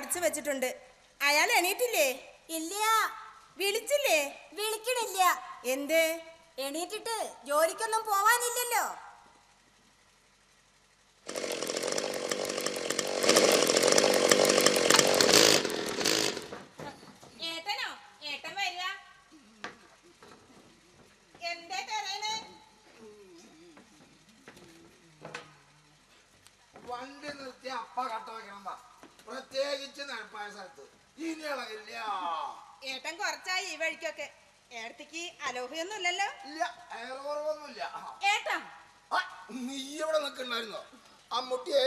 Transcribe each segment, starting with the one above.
അടച്ചു വെച്ചിട്ടുണ്ട്. അയാൾ എണീറ്റില്ലേ? ഇല്ല. വിളിച്ചില്ലേ? വിളിക്കണില്ല. എന്ത്? എണീറ്റിട്ട് ജോലിക്കൊന്നും പോവാനില്ലല്ലോ ഏട്ടനോ ഏട്ടൻ വരിക എന്തേ തരേണ് വണ്ടി നിർത്തി അപ്പ കട്ട വെക്കണതാ പ്രത്യേകിച്ച് നെൽപ്പായ സ്ഥലത്ത് ഏട്ടൻ കുറച്ചായി ഈ വഴിക്കൊക്കെ. ഏടത്തേക്ക് അലോഹയൊന്നും ഇല്ലല്ലോ. ഇല്ല ഏട്ടാ. ആ, നീ ഇവിടെ നിൽക്കണ്ടായിരുന്നോ അമ്മുട്ടിയെ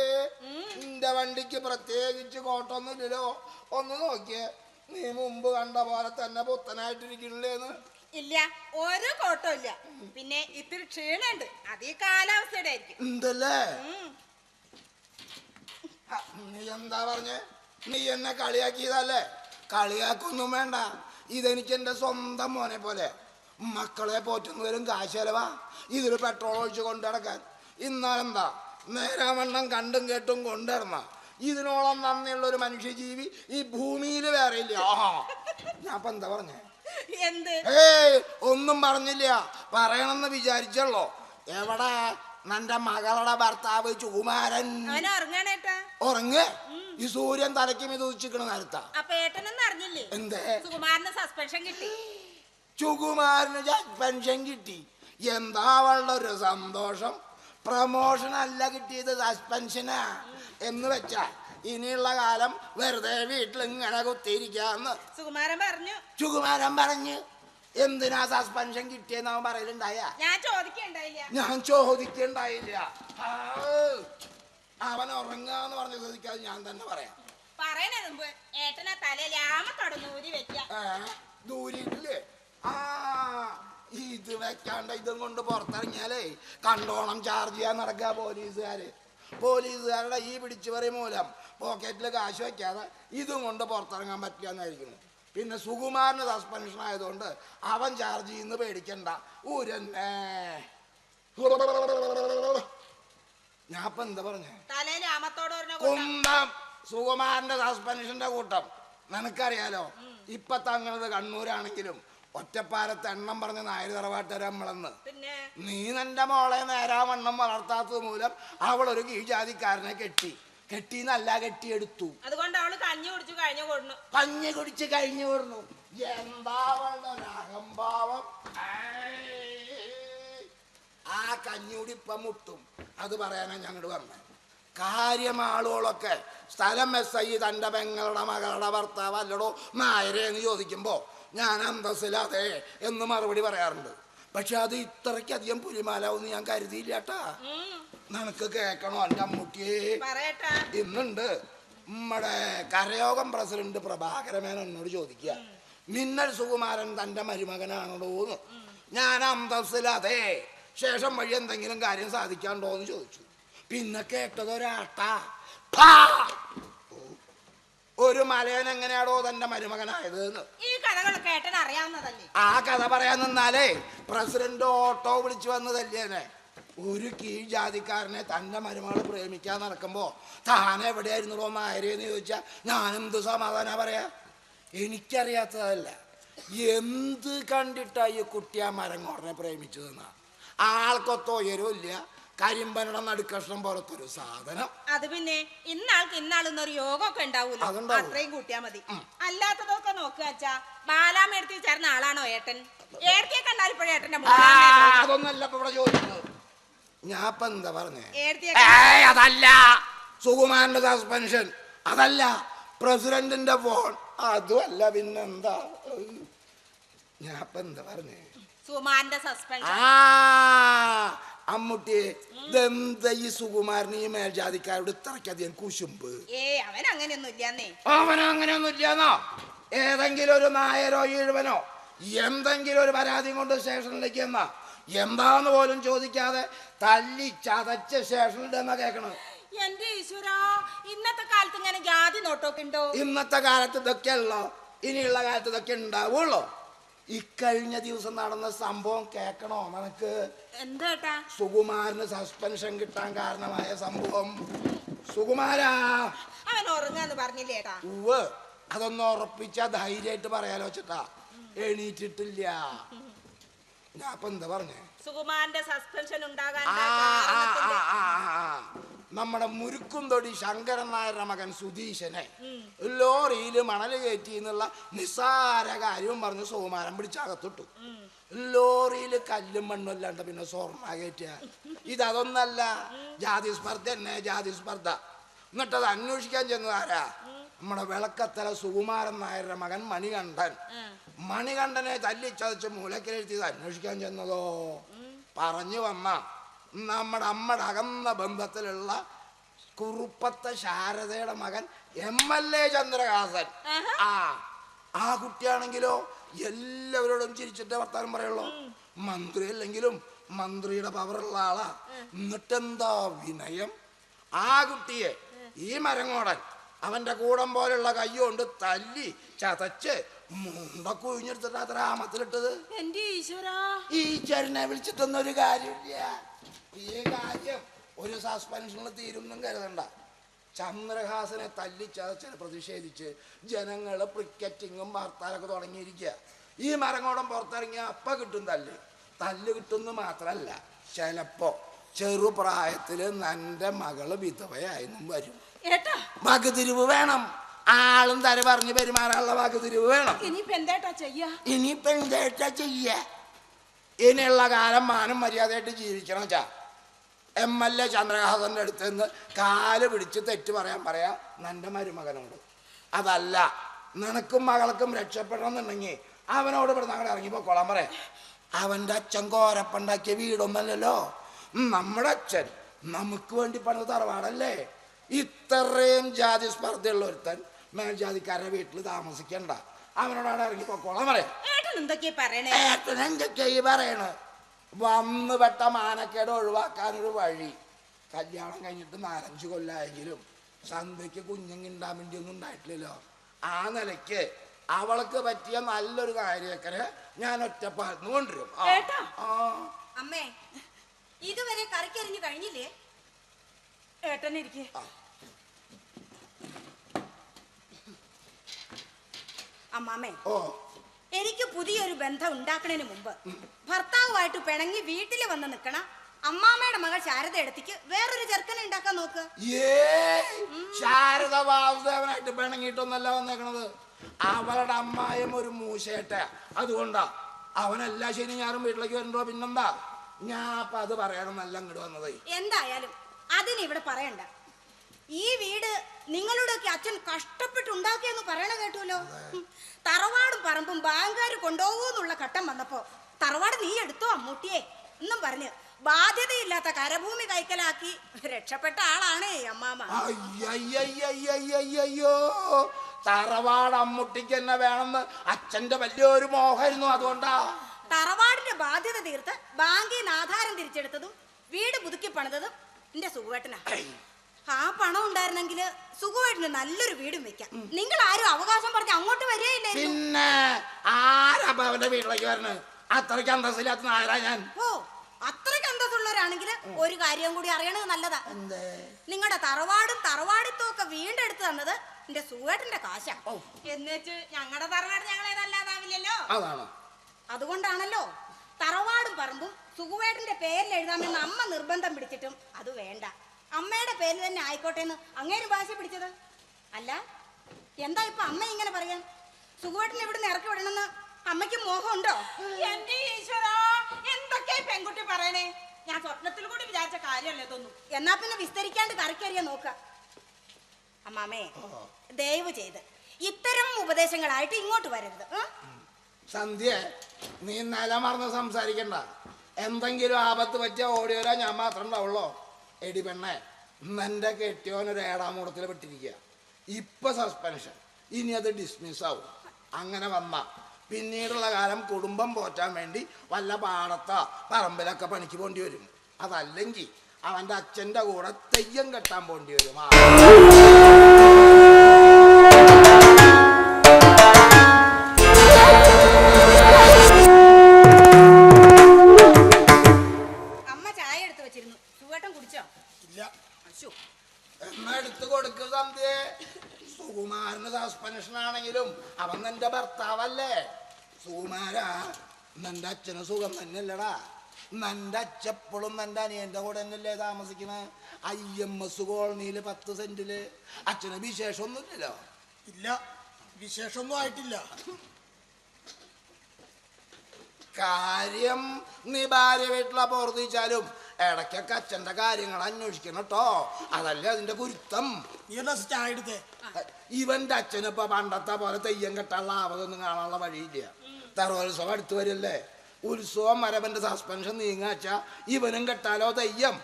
നിന്റെ വണ്ടിക്ക് പ്രത്യേകിച്ച് കോട്ടൊന്നും ഇല്ലല്ലോ. ഒന്ന് നോക്കിയേ നീ മുമ്പ് കണ്ട പോലെ തന്നെ പുത്തനായിട്ടിരിക്കണില്ലേന്ന് ഇല്ല ഒരു കോട്ടവും ഇല്ല. പിന്നെ ഇത്തിരി ക്ഷീണുണ്ട് അത് ഈ കാലാവസ്ഥയുടെ ആയിരിക്കും എന്തല്ലേ നീ എന്താ പറഞ്ഞേ? നീ എന്നെ കളിയാക്കിയതല്ലേ? കളിയാക്കൊന്നും വേണ്ട. ഇതെനിക്ക് എന്റെ സ്വന്തം മോനെ പോലെ. മക്കളെ പോറ്റുന്നവരും കാശ് ചെലവാ ഇതിൽ പെട്രോൾ ഒഴിച്ച് കൊണ്ടു നടക്കാൻ. ഇന്നാലെന്താ നേരാവണ്ണം കണ്ടും കേട്ടും കൊണ്ടുവരണ ഇതിനോളം നന്ദിയുള്ള ഒരു മനുഷ്യജീവി ഈ ഭൂമിയിൽ വേറെ ഇല്ല. ആഹാ. ഞാൻ ഇപ്പൊ എന്താ പറഞ്ഞേ? ഏയ് ഒന്നും പറഞ്ഞില്ല. പറയണമെന്ന് വിചാരിച്ചല്ലോ എവിടെ? നിന്റെ മകളുടെ ഭർത്താവ് ചുകുമാരൻ. ഉറങ്ങ്. ഈ സൂര്യൻ തലയ്ക്ക് മീത് ഉദിച്ചിരിക്കണ നേരത്താ. അപ്പൊ ഏട്ടനൊന്നും അറിഞ്ഞില്ലേ? എന്തേ? സുകുമാരന് സസ്പെൻഷൻ കിട്ടി. ചുകുമാരന് സസ്പെൻഷൻ കിട്ടി. എന്താ ഒരു സന്തോഷം? പ്രമോഷൻ അല്ല കിട്ടിയത് സസ്പെൻഷനാ എന്ന് വെച്ചാ ഇനിയുള്ള കാലം വെറുതെ വീട്ടിൽ ഇങ്ങനെ കുത്തിയിരിക്കാന്ന്. സുകുമാരൻ പറഞ്ഞു. ചുകുമാരൻ പറഞ്ഞു എന്തിനാ സസ്പെൻഷൻ കിട്ടിയെന്ന് അവൻ പറയലുണ്ടായ? ഞാൻ ചോദിക്കണ്ടായില്ല. ഞാൻ ചോദിക്കണ്ടായില്ല. അവൻ ഉറങ്ങാന്ന് പറഞ്ഞ ചോദിക്കാതെ ഞാൻ തന്നെ പറയാം. പറയണ മുമ്പ് ഏട്ടനെ തലയിൽ ആമത്തോടെ ഊരി വെക്ക? ദൂരിട്ടില്ലേ ആ ഇത് വെക്കാണ്ട് ഇതും കൊണ്ട് പുറത്തിറങ്ങിയാലേ കണ്ടോണം ചാർജ് ചെയ്യാൻ നടക്കുക പോലീസുകാര്. പോലീസുകാരുടെ ഈ പിടിച്ചു പറി മൂലം പോക്കറ്റിൽ കാശ് വെക്കാതെ ഇതും കൊണ്ട് പുറത്തിറങ്ങാൻ പറ്റിയെന്നായിരിക്കുന്നു പിന്നെ സുകുമാരന് സസ്പെൻഷൻ ആയതുകൊണ്ട് അവൻ ചാർജ് ചെയ്യുന്ന പേടിക്കണ്ട. ഊരന്നെ ഞാൻ ഇപ്പൊ എന്താ പറഞ്ഞേ? തലയിൽ ആമത്തോടെ സുകുമാരന്റെ സസ്പെൻഷന്റെ കൂട്ടം. നിനക്കറിയാലോ ഇപ്പൊ തങ്ങണത് കണ്ണൂരാണെങ്കിലും ഒറ്റപ്പാലത്ത് എണ്ണം പറഞ്ഞ നായർ തറവാട്ട് നമ്മളെന്ന്. പിന്നെ? നീ നിന്റെ മോളെ നേരാവണ്ണം വളർത്താത്തത് മൂലം ഒരു കീഴ്ജാതിക്കാരനെ കെട്ടി. കെട്ടിന്നല്ല കെട്ടിയെടുത്തു. അതുകൊണ്ട് അവൾ കഞ്ഞി കുടിച്ചു കഴിഞ്ഞു കൊടുന്നു. കഞ്ഞി കുടിച്ച് കഴിഞ്ഞു കൊടുന്നു. എന്താ അഹംഭാവം. ആ കഞ്ഞൂടി ഇപ്പം മുട്ടും. അത് പറയാനാണ് ഞങ്ങൾ വന്നത് കാര്യം ആളുകളൊക്കെ സ്ഥലം എസ് ഐ തന്റെ പെങ്ങളുടെ മകളുടെ ഭർത്താവ് അല്ലടോ നായരെ എന്ന് ചോദിക്കുമ്പോൾ ഞാൻ അന്തസ്സിലാതെ എന്ന് മറുപടി പറയാറുണ്ട്. പക്ഷെ അത് ഇത്രയ്ക്കധികം പുലിമാലാവെന്ന് ഞാൻ കരുതിയില്ല കേട്ടാ നിനക്ക് കേൾക്കണോ എന്റെ അമ്മൂട്ടിയെ? ഇന്നുണ്ട്. നമ്മുടെ കരയോഗം പ്രസിഡന്റ് പ്രഭാകരമേനൻ എന്നോട് ചോദിക്കുക മിന്നൽ സുകുമാരൻ തന്റെ മരുമകനാണോ എന്ന് ഞാൻ അന്തസ്സിലതെ ശേഷം വഴി എന്തെങ്കിലും കാര്യം സാധിക്കാണ്ടോ എന്ന് ചോദിച്ചു. പിന്നെ കേട്ടത് ഒരാട്ട! ഒരു മലയൻ എങ്ങനെയാണോ തന്റെ മരുമകനായത് ഈ കഥകളൊക്കെ ഏട്ടൻ അറിയാവുന്നതല്ലേ? ആ കഥ പറയാൻ നിന്നാലേ പ്രസിഡന്റ് ഓട്ടോ വിളിച്ചു വന്നതല്ലേനെ ഒരു കീഴ് ജാതിക്കാരനെ തന്റെ മരുമകളെ പ്രേമിക്കാൻ നടക്കുമ്പോ താൻ എവിടെയായിരുന്നോ നായരെന്ന് ചോദിച്ചാ ഞാനെന്ത് സമാധാന പറയാ? എനിക്കറിയാത്തതല്ല. എന്ത് കണ്ടിട്ടായി കുട്ടിയാ കുട്ടി ആ മരങ്ങോടനെ പ്രേമിച്ചതെന്നാ? ആൾക്കൊത്ത ഉയരമില്ല കരിമ്പനയുടെ നടുക്കഷ്ണം പുറത്തൊരു സാധനം. അത് പിന്നെ ഇന്നാൾക്ക് ഇന്നാളെന്നൊരു യോഗമൊക്കെ ഉണ്ടാവൂല്ലോ അതുണ്ടാവും. അത്രയും കൂട്ടിയാ മതി. അല്ലാത്തതൊക്കെ നോക്കുക അച്ഛാ. ബാലാമേടത്തിൽ ചേർന്ന ആളാണോ ഏട്ടൻ? ഏടത്തിയെ കണ്ടാൽ ഇപ്പോഴും ഏട്ടന്റെ ആ, അതൊന്നല്ല ഇപ്പൊ ഇവിടെ ചോദിക്കുന്നത്. ഞാൻ ഇപ്പൊ എന്താ പറഞ്ഞേ? ഏടത്തിയെ ഏയ് അതല്ല. സുകുമാരന്റെ സസ്പെൻഷൻ. അതല്ല. പ്രസിഡന്റിന്റെ ഫോൺ. അതുമല്ല പിന്നെന്താ? ഞാൻ ഇപ്പൊ എന്താ പറഞ്ഞേ? സുമാന്റെ സസ്പെൻഷൻ ആ അമ്മുട്ടി ഇതെന്താ ഈ സുകുമാരന് ഈ മേൽജാതിക്കാരോട് ഇത്രയ്ക്കധികം കുശുമ്പ്? ഏ അവൻ അങ്ങനെയൊന്നും ഇല്ലാന്നേ അവനോ അങ്ങനെയൊന്നും ഇല്ലെന്നോ ഏതെങ്കിലും ഒരു നായരോ ഈഴുവനോ? എന്തെങ്കിലും ഒരു പരാതി കൊണ്ട് സ്റ്റേഷനിലേക്ക് എന്നാ എന്താന്ന് പോലും ചോദിക്കാതെ തല്ലി ചതച്ച സ്റ്റേഷനിൽ എന്നാ കേൾക്കണത് എന്റെ ഈശ്വര ഇന്നത്തെ കാലത്ത് ഇങ്ങനെ ജാതി നോട്ടൊക്കെ ഉണ്ടോ? ഇന്നത്തെ കാലത്ത് ഉള്ളോ? ഇനിയുള്ള കാലത്ത് ഇതൊക്കെ ഉണ്ടാവുള്ളോ? ഇക്കഴിഞ്ഞ ദിവസം നടന്ന സംഭവം കേക്കണോ? നിനക്ക് എന്താ സുകുമാരന് സസ്പെൻഷൻ കിട്ടാൻ കാരണമായ സംഭവം. സുകുമാരാ. അവൻ ഉറങ്ങാന്ന് പറഞ്ഞില്ലേ ഉവ് അതൊന്ന് ഉറപ്പിച്ച ധൈര്യമായിട്ട് പറയാലോ ചേട്ടാ. എണീറ്റിട്ടില്ല. ഞാൻ അപ്പൊ എന്താ പറഞ്ഞേ? സുകുമാരന്റെ സസ്പെൻഷൻ ഉണ്ടാകാൻ. നമ്മുടെ മുരുക്കും തൊടി ശങ്കരൻ നായരുടെ മകൻ സുധീശനെ. ലോറിയിൽ മണൽ കയറ്റി എന്നുള്ള നിസ്സാര കാര്യവും പറഞ്ഞ് സോമാരം പിടിച്ചകത്തിട്ടു ലോറിയിൽ കല്ലും മണ്ണും അല്ലാണ്ട് പിന്നെ സ്വർണ കയറ്റിയ. ഇതൊന്നല്ല ജാതി സ്പർദ്ധ തന്നെ ജാതി സ്പർദ്ധ. എന്നിട്ടത് അന്വേഷിക്കാൻ ചെന്നതാരാ നമ്മുടെ വിളക്കത്തല സുകുമാരൻ നായരുടെ മകൻ മണികണ്ഠൻ. മണികണ്ഠനെ തല്ലിച്ചതച്ച് മൂലക്കിലെഴുത്തിയത് അന്വേഷിക്കാൻ ചെന്നതോ? പറഞ്ഞു വന്ന. നമ്മുടെ അമ്മയുടെ അകന്ന ബന്ധത്തിലുള്ള കുറുപ്പത്തെ ശാരദയുടെ മകൻ എം എൽ എ ചന്ദ്രഹാസൻ. ആ ആ കുട്ടിയാണെങ്കിലോ എല്ലാവരോടും ചിരിച്ചിട്ട് വർത്താനം പറയുള്ളൂ. മന്ത്രി അല്ലെങ്കിലും മന്ത്രിയുടെ പവറുള്ള ആളാ. എന്നിട്ടെന്താ വിനയം? ആ കുട്ടിയെ ഈ മരങ്ങോടൻ അവന്റെ കൂടം പോലുള്ള കയ്യുകൊണ്ട് തല്ലി ചതച്ച് മുണ്ട കുഴിഞ്ഞെടുത്തിട്ട് അത്ര ആമത്തിലിട്ടത്. എന്റെ ഈശ്വരാ. ഈ ചെറിനെ വിളിച്ചിട്ടൊന്നും ഒരു കാര്യമില്ല. ഈ കാര്യം ഒരു സസ്പെൻഷനിൽ തീരുന്നും കരുതണ്ട. ചന്ദ്രഹാസനെ തല്ലി ചതച്ച് പ്രതിഷേധിച്ച് ജനങ്ങൾ ക്രിക്കറ്റിങ്ങും വാർത്താനൊക്കെ തുടങ്ങിയിരിക്കുക ഈ മരങ്ങോടം പുറത്തിറങ്ങിയ അപ്പ കിട്ടും തല്ല്. തല്ല് കിട്ടുന്നു മാത്രല്ല ചിലപ്പോ ചെറുപ്രായത്തിൽ നന്റെ മകൾ വിധവയായെന്നും വരും. വകുതിരിവ് വേണം. ആളും തര പറഞ്ഞു പെരുമാറാനുള്ള വകുതിരിവ് വേണം. ഇനിയിപ്പോ എന്തേട്ടാ ചെയ്യ? ഇനിയിപ്പോ എന്തേട്ടാ ചെയ്യ? ഇനിയുള്ള കാലം മാനം മര്യാദയായിട്ട് ജീവിക്കണം ചാ എം എൽ എ ചന്ദ്രഹാസന്റെ അടുത്ത് നിന്ന് കാൽ പിടിച്ച് തെറ്റ് പറയാൻ പറയാ. നിന്റെ മരുമകനോട്. അതല്ല നിനക്കും മകൾക്കും രക്ഷപ്പെടണമെന്നുണ്ടെങ്കിൽ അവനോട് ഇവിടെ ഞങ്ങൾ ഇറങ്ങിപ്പോക്കോളാൻ പറയാം അവന്റെ അച്ഛൻ കോരപ്പുണ്ടാക്കിയ വീടൊന്നല്ലല്ലോ. നമ്മുടെ അച്ഛൻ. നമുക്ക് വേണ്ടി പണിത് തറവാടല്ലേ? ഇത്രയും ജാതി സ്പർദ്ധയുള്ള ഒരുത്തൻ മേൽജാതിക്കാരുടെ വീട്ടിൽ താമസിക്കണ്ട. അവനോടാണ് ഇറങ്ങിപ്പോക്കോളാൻ പറയാം ഏട്ടൻ എന്തൊക്കെയാ ഈ പറയണ്? വന്ന് പെട്ട മാനക്കേട് ഒഴിവാക്കാനൊരു വഴി. കല്യാണം കഴിഞ്ഞിട്ട് നാലഞ്ച് കൊല്ലായെങ്കിലും സന്ധ്യക്ക് കുഞ്ഞുങ്ങളുണ്ടാൻ വേണ്ടി ഒന്നും ഉണ്ടായിട്ടില്ലല്ലോ. ആ നിലയ്ക്ക് അവൾക്ക് പറ്റിയ നല്ലൊരു കാര്യക്കരെ ഞാൻ ഒറ്റപ്പാലത്ത് കൊണ്ടുവരും. അമ്മേ ഇതുവരെ കറിക്കരിഞ്ഞു കഴിഞ്ഞില്ലേ? ഏട്ടൻ ഓ. എനിക്ക് പുതിയൊരു ബന്ധം ഉണ്ടാക്കണതിന് മുമ്പ് ഭർത്താവുമായിട്ട് പിണങ്ങി വീട്ടിൽ വന്ന് നിക്കണ അമ്മാമ്മയുടെ മകൾ ശാരദ എടുത്തിക്ക് വേറൊരു ചെറുക്കനെ ഉണ്ടാക്കാൻ നോക്ക്. ശാരദ വാസുദേവനായിട്ട് പിണങ്ങിയിട്ടൊന്നല്ല വന്നേക്കണത്. അവളുടെ അമ്മായും ഒരു മൂശേട്ട. അതുകൊണ്ടാ അവനെല്ലാ ശനി ഞാനും വീട്ടിലേക്ക് വരണ്ടോ പിന്നെന്താ? ഞാൻ അപ്പൊ അത് പറയണമെന്നല്ല ഇങ്ങോട്ട് വന്നത്. എന്തായാലും അതിന് ഇവിടെ പറയണ്ട. ഈ വീട് നിങ്ങളുടെയൊക്കെ അച്ഛൻ കഷ്ടപ്പെട്ട് ഉണ്ടാക്കിയെന്ന് പറയണ കേട്ടുമല്ലോ തറവാടും പറമ്പും ബാങ്കുകാർ കൊണ്ടുപോകുമെന്നുള്ള ഘട്ടം വന്നപ്പോ തറവാട് നീ എടുത്തോ അമ്മൂട്ടിയെ? എന്നും പറഞ്ഞ് ബാധ്യതയില്ലാത്ത കരഭൂമി കൈക്കലാക്കി രക്ഷപ്പെട്ട ആളാണ് അമ്മാമ. അയ്യോ തറവാട് അമ്മുട്ടിക്ക് തന്നെ വേണമെന്ന് അച്ഛന്റെ വലിയൊരു മോഹമായിരുന്നു അതുകൊണ്ടാ. തറവാടിന്റെ ബാധ്യത തീർത്ത് ബാങ്കിൽ നിന്ന് ആധാരം തിരിച്ചെടുത്തതും വീട് പുതുക്കി പണിതതും എന്റെ സുഖുവേട്ടനാ ആ പണം ഉണ്ടായിരുന്നെങ്കിൽ സുഖമായിട്ട് നല്ലൊരു വീടും വെക്കാം. നിങ്ങൾ ആരും അവകാശം പറഞ്ഞ് അങ്ങോട്ട് വരികയില്ലേ പിന്നെ അവന്റെ വീട്ടിലേക്ക് അത്രയ്ക്ക് അന്തസ്സില്ലാത്ത ആരാ ഞാൻ. ഓ അത്രയ്ക്ക് അന്തസ്സുള്ളവരാണെങ്കിൽ ഒരു കാര്യം കൂടി അറിയണത് നല്ലതാ. നിങ്ങളുടെ തറവാടും തറവാടിത്തും ഒക്കെ വീണ്ടെടുത്ത് തന്നത് എന്റെ സുഖേട്ടന്റെ കാശാ. എന്നുവെച്ച് ഞങ്ങളുടെ തറവാട് ഞങ്ങളേതല്ലാതാവില്ലല്ലോ അതാണ്. അതുകൊണ്ടാണല്ലോ തറവാടും പറമ്പും സുഖുവേട്ടന്റെ പേരിൽ എഴുതാമെന്ന് അമ്മ നിർബന്ധം പിടിച്ചിട്ടും അത് വേണ്ട. അമ്മയുടെ പേരിൽ തന്നെ ആയിക്കോട്ടെ എന്ന് അങ്ങേര് ഭാഷ പിടിച്ചത്? അല്ല എന്താ ഇപ്പൊ അമ്മ ഇങ്ങനെ പറയാൻ? സുഖുവേട്ടനെ ഇവിടുന്ന് ഇറക്കി വിടണമെന്ന് അമ്മയ്ക്ക് മോഹമുണ്ടോ? എന്റെ ഈശ്വരാ? എന്തൊക്കെ പെൺകുട്ടി പറയണേ? ഞാൻ സ്വപ്നത്തിൽ കൂടി വിചാരിച്ച കാര്യമല്ലേ ഇതൊന്നും? എന്നാ പിന്നെ വിസ്തരിക്കാണ്ട് കറിക്കറിയ നോക്ക അമ്മാമേ ദയവ് ചെയ്ത് ഇത്തരം ഉപദേശങ്ങളായിട്ട് ഇങ്ങോട്ട് വരരുത്. സന്ധ്യ നീ നിലമറന്ന് സംസാരിക്കണ്ട. എന്തെങ്കിലും ആപത്ത് പറ്റിയ ഓടി വരാൻ ഞാൻ മാത്രം ഉണ്ടാവുള്ളോ. എടി പെണ്ണേ നിന്റെ കെട്ടിയോനൊരു ഏഴാമൂടത്തിൽ വിട്ടിരിക്കുക ഇപ്പൊ സസ്പെൻഷൻ ഇനി അത് ഡിസ്മിസ് ആവും. അങ്ങനെ വന്ന പിന്നീടുള്ള കാലം കുടുംബം പോറ്റാൻ വേണ്ടി വല്ല പാടത്തോ പറമ്പിലൊക്കെ പണിക്ക് പോണ്ടി വരും. അതല്ലെങ്കിൽ അവന്റെ അച്ഛന്റെ കൂടെ തെയ്യം കെട്ടാൻ പോണ്ടി വരും. ഭർത്താവല്ലേ? സുകുമാര നിന്റെ അച്ഛന് സുഖം തന്നെയല്ലടാ. നിന്റെ അച്ഛപ്പോഴും നിന്റെ അനിയന്റെ കൂടെ തന്നെയല്ലേ താമസിക്കണ? ഐ എം എസ് കോളനിയിൽ പത്ത് സെന്റിൽ. അച്ഛന് വിശേഷമൊന്നുമില്ലല്ലോ? ഇല്ല വിശേഷമൊന്നും ആയിട്ടില്ല. കാര്യം നീ ഭാര്യ വീട്ടിലാ പോർത്തിച്ചാലും ഇടയ്ക്കൊക്കെ അച്ഛന്റെ കാര്യങ്ങൾ അന്വേഷിക്കണം കേട്ടോ. അതല്ലേ അതിന്റെ ഗുരുത്തം നീ എന്നാ സ്റ്റാ എടുത്തേ. ഇവന്റെ അച്ഛനിപ്പോ പണ്ടത്തെ പോലെ തെയ്യം കെട്ടാനുള്ള ആവതൊന്നും കാണാനുള്ള വഴിയില്ല. തറോത്സവം അടുത്തു വരില്ലേ? ഉത്സവം വരവന്റെ സസ്പെൻഷൻ നീങ്ങാച്ച ഇവനും കെട്ടാലോ തെയ്യം.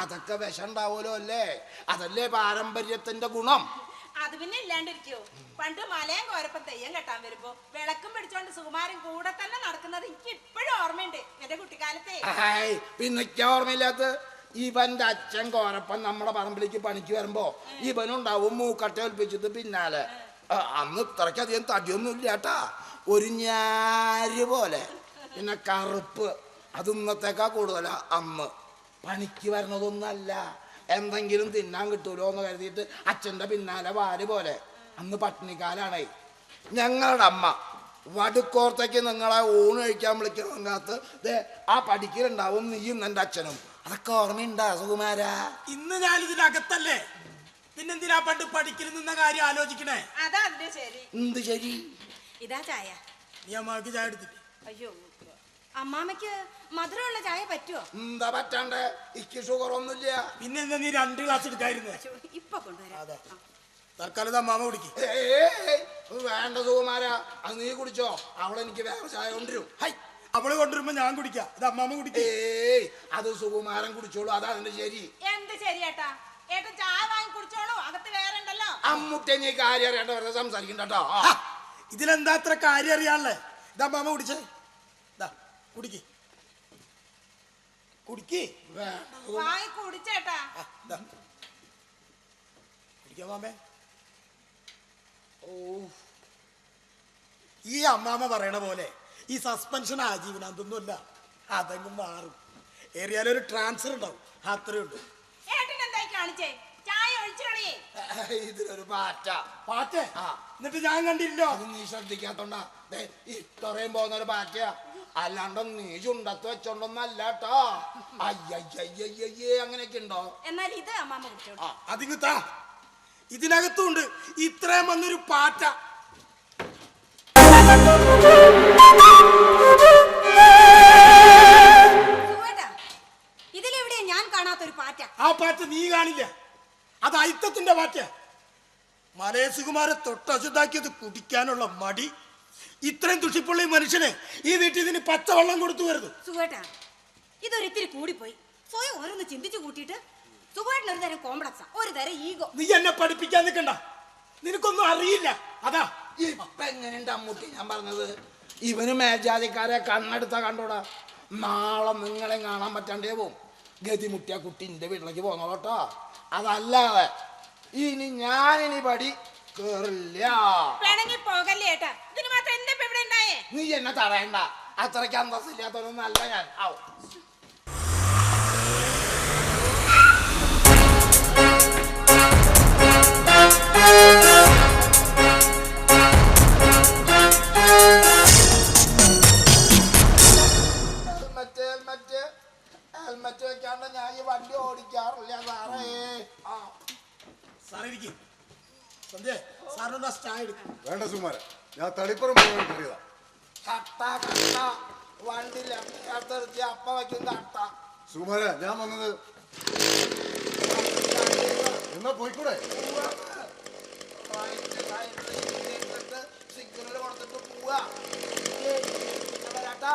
അതൊക്കെ വിഷം ഉണ്ടാവുമല്ലോ അല്ലേ? അതല്ലേ പാരമ്പര്യത്തിന്റെ ഗുണം? അത് പിന്നെ ഇല്ലാണ്ടിരിക്കോ. പണ്ട് മലയും കോരപ്പം തെയ്യം കെട്ടാൻ വരുമ്പോ വിളക്കും പിടിച്ചോണ്ട് സുകുമാരൻ കൂടെ തന്നെ നടക്കുന്നത് എനിക്ക് ഇപ്പോഴും ഓർമ്മയുണ്ട്. എന്റെ കുട്ടിക്കാലത്തെ. പിന്നെ ഓർമ്മയില്ലാത്ത ഇവന്റെ അച്ഛൻ കോരപ്പൻ നമ്മളെ പറമ്പിലേക്ക് പണിക്ക് വരുമ്പോ ഇവനുണ്ടാവും മൂക്കട്ട ഏൽപ്പിച്ചത് പിന്നാലെ. അന്ന് ഇത്രയ്ക്കധികം തടിയൊന്നും ഇല്ല കേട്ടാ ഒരു ഞാര് പോലെ. പിന്നെ കറുപ്പ്. അത് ഇന്നത്തേക്കാ കൂടുതലാ. അന്ന് പണിക്ക് വരണതൊന്നല്ല എന്തെങ്കിലും തിന്നാൻ കിട്ടൂലോ എന്ന് കരുതിയിട്ട് അച്ഛന്റെ പിന്നാലെ വാൽ പോലെ. അന്ന് പട്ടിണിക്കാലാണേ. ഞങ്ങളുടെ അമ്മ വടുക്കോർത്തേക്ക് നിങ്ങളെ ഊണ് കഴിക്കാൻ ദേ ആ പഠിക്കലുണ്ടാവും നീയും എന്റെ അച്ഛനും. അതൊക്കെ ഓർമ്മയുണ്ടാ സുകുമാര? ഇന്ന് ഞാൻ ഇതിനകത്തല്ലേ പിന്നെന്തിനാ പണ്ട് പഠിക്കൽ നിന്ന കാര്യം ആലോചിക്കണേ? അതാ അതിന്റെ ശരി. എന്ത് ശരി? ഇതാ ചായ. നീ അമ്മയ്ക്ക് ചായ എടുത്തിട്ട്. അയ്യോ അമ്മാമ്മക്ക് മധുരമുള്ള ചായ പറ്റുമോ എന്താ പറ്റാണ്ട്? ഇക്ക് ഷുഗർ ഒന്നുമില്ല പിന്നെന്താ നീ രണ്ട് ഗ്ലാസ് എടുക്കായിരുന്നു ഇപ്പൊ കൊണ്ടുവരാം. അതെ. തൽക്കാലം അമ്മാമ കുടിക്ക്. വേണ്ട സുകുമാര. അത് നീ കുടിച്ചോ. അവളെനിക്ക് വേറെ ചായ കൊണ്ടുവരും. ഹൈ. അവൾ കൊണ്ടുവരുമ്പോ ഞാൻ കുടിക്കാം. ഇത് അമ്മാമ കുടിക്കേ. ഏയ് അത് സുകുമാരൻ കുടിച്ചോളൂ. അതാ അതിന്റെ ശരി. എന്ത് ശരിയേട്ടാ ഏട്ടൻ ചായ വാങ്ങി കുടിച്ചോളൂ. അകത്ത് വേറെ ഉണ്ടല്ലോ. അമ്മുട്ടെ നീ കാര്യം അറിയാണ്ട് വെറുതെ സംസാരിക്കണ്ടോ ഇതിലെന്താ അത്ര കാര്യം അറിയാനുള്ളേ ഇതാ അമ്മാമ കുടിച്ചേ. ഇതാ കുടിക്ക്. കുടിക്ക്. വാങ്ങി കുടിച്ചേട്ടാ. കുടിക്കാം മാമേ ഓ. ഈ അമ്മാമ്മ പറയണ പോലെ ഈ സസ്പെൻഷൻ ആജീവന അതൊന്നുമല്ല. അതങ്ങ് മാറും. ഏറിയാലൊരു ട്രാൻസ്ഫർ ഉണ്ടാവും. അത്രേ ഉള്ളൂ. ഇതിനൊരു പാറ്റ. പാറ്റ? എന്നിട്ട് ഞാൻ കണ്ടില്ലോ അത് നീ ശ്രദ്ധിക്കാത്തോണ്ടാ. ഇത്രയും പോകുന്ന ഒരു പാറ്റയാ അല്ലാണ്ട് നീ ചുണ്ടത്ത് വെച്ചോണ്ടൊന്നല്ല കേട്ടോ അയ്യയ്യയ്യയ്യേ അങ്ങനെയൊക്കെ ഉണ്ടോ? എന്നാൽ ഇത് ഇതിനകത്തുണ്ട് ഇത്രയും വന്നൊരു പാറ്റ. പാറ്റ നീ കാണില്ല. അത് അയിത്തത്തിന്റെ പാറ്റാ മലയ സുകുമാരെ തൊട്ടശുദ്ധാക്കിയത് കുടിക്കാനുള്ള മടി. ഇത്രയും തുഷിപ്പുള്ള മനുഷ്യനെ മനുഷ്യന് ഈ വീട്ടിൽ ഇതിന് പച്ചവെള്ളം കൊടുത്തു വരുന്നു. സുഖേട്ടാ ഇതൊരിത്തിരി കൂടിപ്പോയി. സ്വയം ഓരോന്ന് ചിന്തിച്ചു കൂട്ടിയിട്ട് സുഖേട്ടൻ ഒരു തരം കോംപ്ലക്സാ ഒരു തരം ഈഗോ. നീ എന്നെ പഠിപ്പിക്കാൻ നിൽക്കണ്ട. നിനക്കൊന്നും അറിയില്ല. അതാ. ഇപ്പൊ എങ്ങനെയുണ്ട് അമ്മൂട്ടി? ഞാൻ പറഞ്ഞത് ഇവന് മേൽജാതിക്കാരെ കണ്ണെടുത്ത കണ്ടോടാ. നാളെ നിങ്ങളെ കാണാൻ പറ്റാണ്ടേ പോവും ഗതിമുട്ടിയ കുട്ടി എന്റെ വീട്ടിലേക്ക് പോന്നോട്ടോ അതല്ലാതെ ഇനി ഞാനിനി പടി കേറില്ല. നീ എന്നെ തടയണ്ട. അത്രയ്ക്ക് അന്തസ്സില്ലാത്തവനൊന്നും അല്ല ഞാൻ. ഔ. ഹെൽമറ്റ് ഹെൽമറ്റ് വെക്കാണ്ട് ഞാൻ ഈ വണ്ടി ഓടിക്കാറില്ല സാറേ. ആ. സാറേ ഇരിക്കും. സന്ധ്യ സാറിനൊന്ന് എടുക്കും? വേണ്ട സുമാര ഞാൻ തളിപ്പുറം പോകാൻ കയറിയതാ. കട്ട കട്ട. വണ്ടി ലെഫ്റ്റ് അപ്പ വയ്ക്കും കട്ട. സുമാര ഞാൻ വന്നത് എന്നാ പോയിക്കൂടെ? സിഗ്നൽ കൊടുത്തിട്ട് പോവാ. വരാട്ടാ.